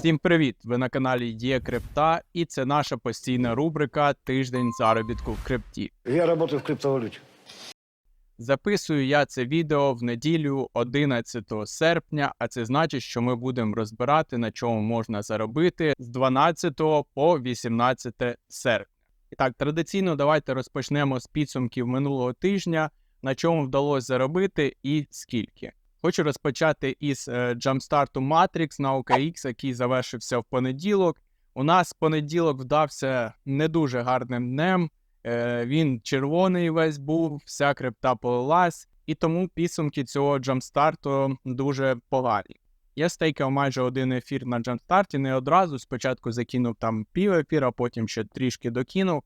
Всім привіт! Ви на каналі Є Крипта, і це наша постійна рубрика Тиждень заробітку в крипті. Я работаю в криптовалюте. Записую я це відео в неділю 11 серпня, а це значить, що ми будемо розбирати, на чому можна заробити з 12 по 18 серпня. І так, традиційно давайте розпочнемо з підсумків минулого тижня, на чому вдалося заробити і скільки. Хочу розпочати із е, джамстарту Matrix на OKX, який завершився в понеділок. У нас понеділок вдався не дуже гарним днем. Е, він червоний весь був, вся крипта полилась, і тому підсумки цього джамстарту дуже погані. Я стейкав майже один ефір на джамстарті, не одразу. Спочатку закинув там пів ефіра, потім ще трішки докинув.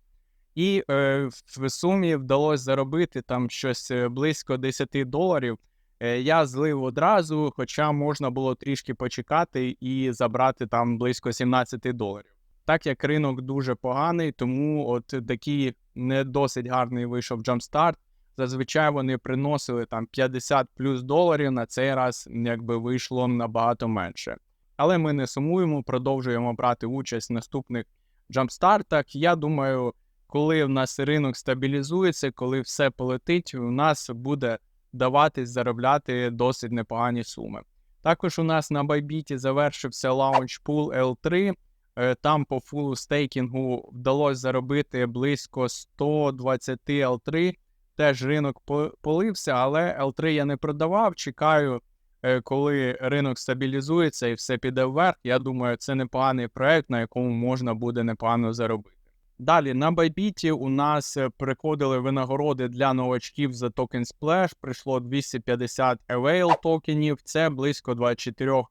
І е, в сумі вдалося заробити там щось е, близько 10 доларів. Е, я злив одразу, хоча можна було трішки почекати і забрати там близько 17 доларів. Так як ринок дуже поганий, тому от такий не досить гарний вийшов джамстарт. Зазвичай вони приносили там 50 плюс доларів. На цей раз якби вийшло набагато менше. Але ми не сумуємо, продовжуємо брати участь в наступних джамстартах. Я думаю, коли в нас ринок стабілізується, коли все полетить, у нас буде даватись заробляти досить непогані суми. Також у нас на Байбіті завершився лаунч пул L3. Е, Там по фулу стейкінгу вдалося заробити близько 120 L3. Теж ринок полився, але L3 я не продавав. Чекаю, е, коли ринок стабілізується і все піде вверх. Я думаю, це непоганий проект, на якому можна буде непогано заробити. Далі на Байбіті у нас е, приходили винагороди для новачків за токен Splash. Прийшло 250 Avail токенів, це близько 24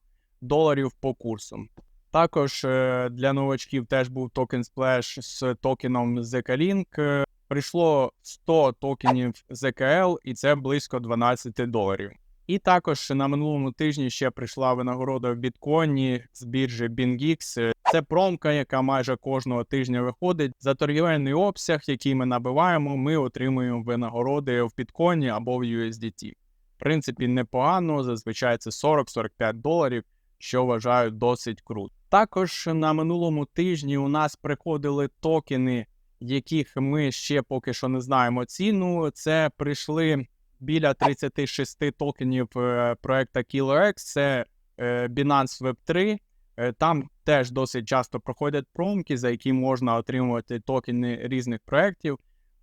доларів по курсу. Також е, для новачків теж був токен Splash з токеном ZK-Link. Е, Прийшло 100 токенів ZKL, і це близько 12 доларів. І також на минулому тижні ще прийшла винагорода в біткоїні з біржі BingX. Це промка, яка майже кожного тижня виходить. За торгівельний обсяг, який ми набиваємо, ми отримуємо винагороди в біткоїні або в USDT. В принципі, непогано, зазвичай це 40-45 доларів, що вважаю досить круто. Також на минулому тижні у нас приходили токени, яких ми ще поки що не знаємо ціну. Це прийшли біля 36 токенів е, проекта KiloX, це е, Binance Web3. Е, Там теж досить часто проходять промки, за які можна отримувати токени різних проєктів.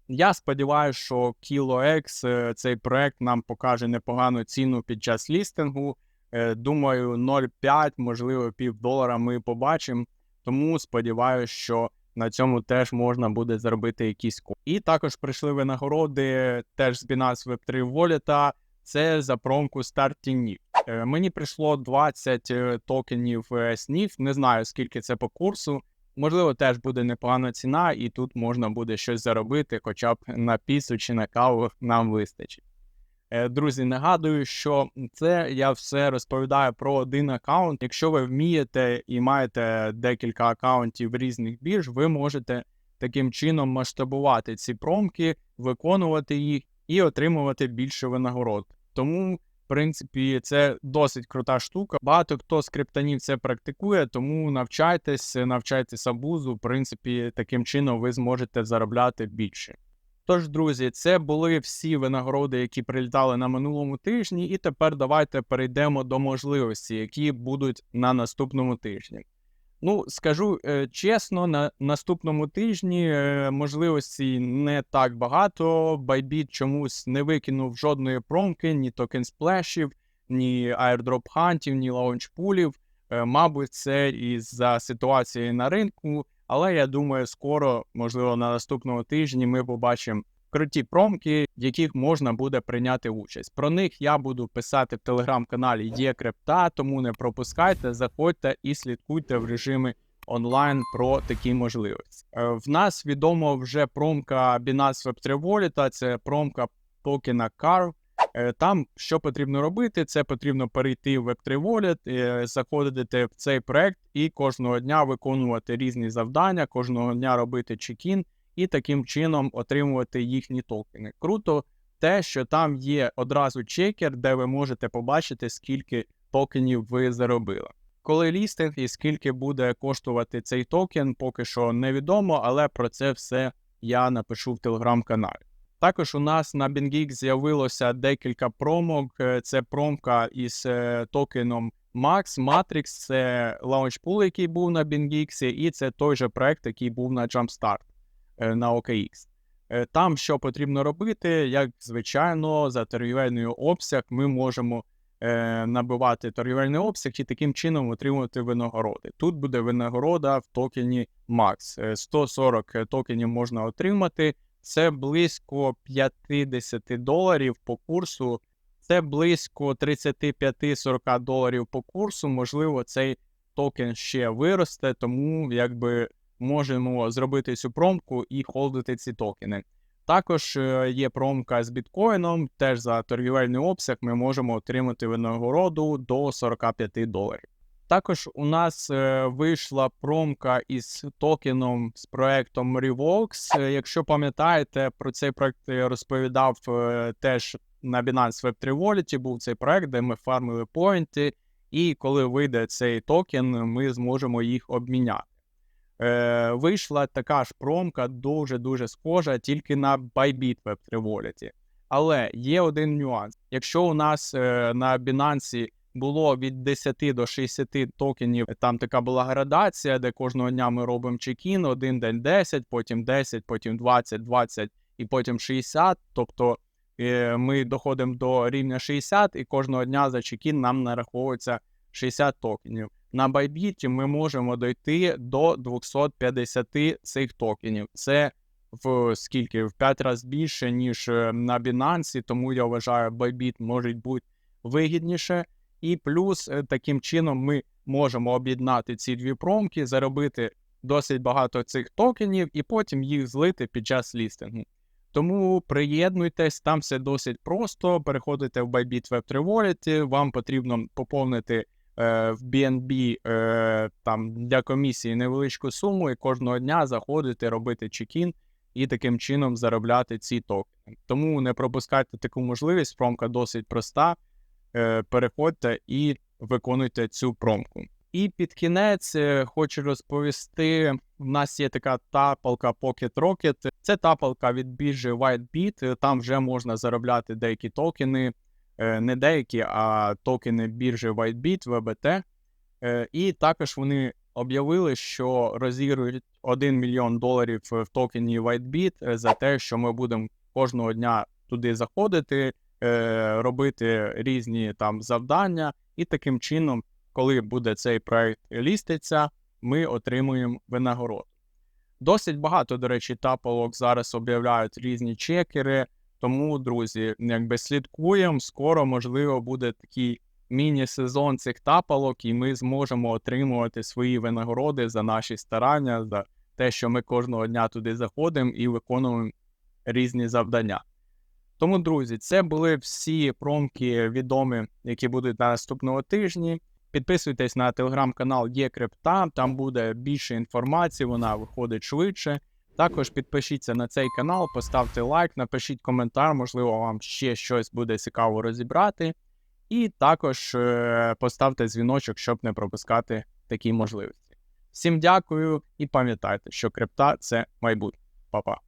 Я сподіваюся, що KiloX, е, цей проект нам покаже непогану ціну під час лістингу. Е, Думаю, 0,5, можливо, пів долара ми побачимо. Тому сподіваюся, що на цьому теж можна буде заробити якісь ко. І також прийшли винагороди теж з Binance Web3 Wallet. Це за промку. Е, Мені прийшло 20 е, токенів е, SNIF, не знаю скільки це по курсу. Можливо, теж буде непогана ціна, і тут можна буде щось заробити, хоча б на піцу чи на каву нам вистачить. Е, Друзі, нагадую, що це я все розповідаю про один аккаунт. Якщо ви вмієте і маєте декілька аккаунтів різних бірж, ви можете таким чином масштабувати ці промки, виконувати їх і отримувати більше винагород. Тому, принципі, це досить крута штука. Багато хто з криптонів це практикує, тому навчайтесь, навчайтесь абузу. В принципі, таким чином ви зможете заробляти більше. Тож, друзі, це були всі винагороди, які прилітали на минулому тижні, і тепер давайте перейдемо до можливості, які будуть на наступному тижні. Ну, скажу е, чесно, на наступному тижні е, можливостей не так багато. Bybit чомусь не викинув жодної промки, ні токен сплешів, ні airdrop хантів, ні лаунчпулів. Е, мабуть, це із-за ситуації на ринку. Але я думаю, скоро, можливо, на наступному тижні ми побачимо круті промки, в яких можна буде прийняти участь. Про них я буду писати в телеграм-каналі Є Крипта, тому не пропускайте, заходьте і слідкуйте в режимі онлайн про такі можливості. Е, В нас відомо вже промка Binance Web3 Wallet, це промка токена CAR. Е, Там що потрібно робити, це потрібно перейти в Web3 Wallet, е, заходити в цей проект і кожного дня виконувати різні завдання, кожного дня робити чекін і таким чином отримувати їхні токени. Круто те, що там є одразу чекер, де ви можете побачити, скільки токенів ви заробили. коли лістинг і скільки буде коштувати цей токен, поки що невідомо, але про це все я напишу в телеграм-каналі. Також у нас на BingX з'явилося декілька промок. Е, Це промка із е, токеном Max Matrix, це лаунчпул, який був на BingX, і це той же проект, який був на Jumpstart на OKX. Е, Там що потрібно робити, як звичайно, за торгівельний обсяг ми можемо е, набивати торгівельний обсяг і таким чином отримувати винагороди. Тут буде винагорода в токені. Е, 140 токенів можна отримати. Це близько 50 доларів по курсу. Це близько 35-40 доларів по курсу. Можливо, цей токен ще виросте, тому якби можемо зробити цю промку і холдити ці токени. Також е, є промка з біткоїном. Теж за торгівельний обсяг ми можемо отримати винагороду до 45 доларів. Також у нас е, вийшла промка із токеном з проектом Revox. Е, Якщо пам'ятаєте, про цей проект розповідав теж на Binance Web3 Wallet. Був цей проект, де ми фармили поінти, і коли вийде цей токен, ми зможемо їх обміняти. Е, вийшла така ж промка, дуже дуже схожа, тільки на Bybit Web3 Wallet. Але є один нюанс. Якщо у нас е, на Binance було від 10 до 60 токенів, там така була градація, де кожного дня ми робимо чекін, один день 10, потім 10, потім 20, 20 і потім 60. Тобто е, ми доходимо до рівня 60, і кожного дня за чекін нам нараховується 60 токенів. На Bybit ми можемо дойти до 250 цих токенів. Це в скільки? В 5 разів більше, ніж е, на Binance, тому я вважаю, Bybit може бути вигідніше. І плюс е, таким чином ми можемо об'єднати ці дві промки, заробити досить багато цих токенів і потім їх злити під час лістингу. Тому приєднуйтесь, там все досить просто. Переходите в Bybit Web3 Wallet, вам потрібно поповнити в BNB е, там для комісії невеличку суму, і кожного дня заходити, робити чекін і таким чином заробляти ці токени. Тому не пропускайте таку можливість, промка досить проста. Е, переходьте і виконуйте цю промку. І під кінець е, хочу розповісти: в нас є така тапалка Pocket Rocket. Це тапалка від біржі WhiteBit. Е, Там вже можна заробляти деякі токени, е, не деякі, а токени біржі WhiteBit, VBT. Е, І також вони об'явили, що розігрують 1 мільйон доларів в токені WhiteBit е, за те, що ми будемо кожного дня туди заходити, е, робити різні там завдання, і таким чином, коли буде цей проект ліститься, ми отримуємо винагороду. Досить багато, до речі, тапалок зараз об'являють різні чекери. Тому, друзі, якби слідкуємо, скоро можливо буде такий міні-сезон цих тапалок, і ми зможемо отримувати свої винагороди за наші старання, за те, що ми кожного дня туди заходимо і виконуємо різні завдання. Тому, друзі, це були всі промки відомі, які будуть на наступного тижні. Підписуйтесь на телеграм-канал Є там буде більше інформації, вона виходить швидше. Також підпишіться на цей канал, поставте лайк, напишіть коментар, можливо, вам ще щось буде цікаво розібрати. І також е, поставте дзвіночок, щоб не пропускати такі можливості. Всім дякую і пам'ятайте, що крипта це майбутнє. Па-па.